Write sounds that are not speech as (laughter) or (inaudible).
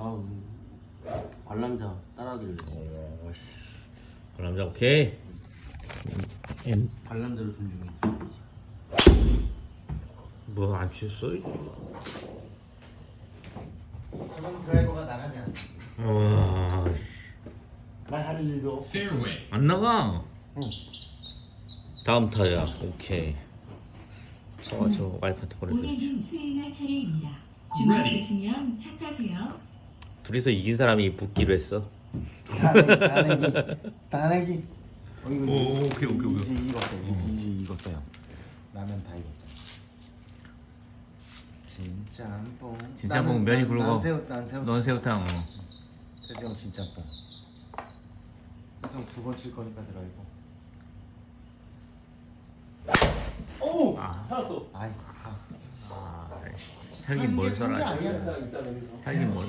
아 음. 관람자 따라하기로 했어 오, 씨. 남자 오케이. 엠 관람자를 존중해 뭐안 취했어? 저건 드라이버가 나가지 않습니다. 와, 나갈 일도 Fairway. 안 나가. 응. 다음 타야. 오케이. 저거 저 와이프한테 보내줘. 오해님 수행할 차례입니다. 준비되시면 차 타세요. 둘이서 이긴 사람이 붙기로 했어. 따내기 따내기 (laughs) 어 이거 오, 오케이, 오케이, 오케이. 이제 익었다 이제 이제 익었어요. 라면 다 익었다 진짜 짬뽕. 진짜 짬뽕 면이 굵어. 난 새우 난 새우. 넌 새우탕. 어. 태정 진짜 짬뽕. 태정 두번 칠 거니까 드라이버 오! 아, 살았어. 아이스 살았어. 아, 살긴 뭘 산게 살아? 아니야. 일단 살긴 뭘?